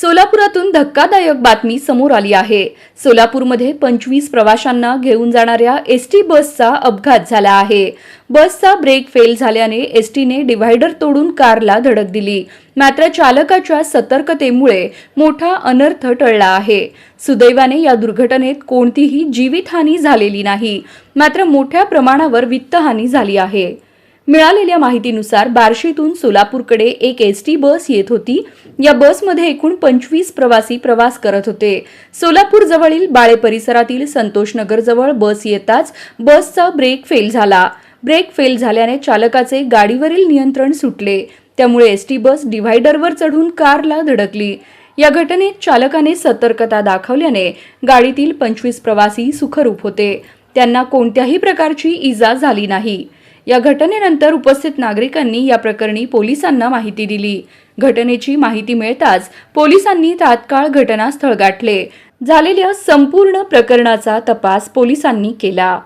सोलापुरातून धक्कादायक बातमी समोर आली आहे. सोलापूरमध्ये पंचवीस प्रवाशांना घेऊन जाणाऱ्या एस टी बसचा अपघात झाला आहे. बसचा ब्रेक फेल झाल्याने एस टीने डिव्हायडर तोडून कारला धडक दिली. मात्र चालकाच्या सतर्कतेमुळे मोठा अनर्थ टळला आहे. सुदैवाने या दुर्घटनेत कोणतीही जीवितहानी झालेली नाही. मात्र मोठ्या प्रमाणावर वित्तहानी झाली आहे. मिळालेल्या माहितीनुसार बार्शीतून सोलापूरकडे एक एस टी बस येत होती. या बसमध्ये एकूण पंचवीस प्रवासी प्रवास करत होते. सोलापूर जवळील बाळे परिसरातील संतोषनगर जवळ बस येताच बसचा ब्रेक फेल झाला. ब्रेक फेल झाल्याने चालकाचे गाडीवरील नियंत्रण सुटले. त्यामुळे एस टी बस डिव्हायडरवर चढून कारला धडकली. या घटनेत चालकाने सतर्कता दाखवल्याने गाडीतील पंचवीस प्रवासी सुखरूप होते. त्यांना कोणत्याही प्रकारची इजा झाली नाही. या घटनेनंतर उपस्थित नागरिकांनी या प्रकरणी पोलिसांना माहिती दिली. घटनेची माहिती मिळताच पोलिसांनी तात्काळ घटनास्थळ गाठले. झालेल्या संपूर्ण प्रकरणाचा तपास पोलिसांनी केला.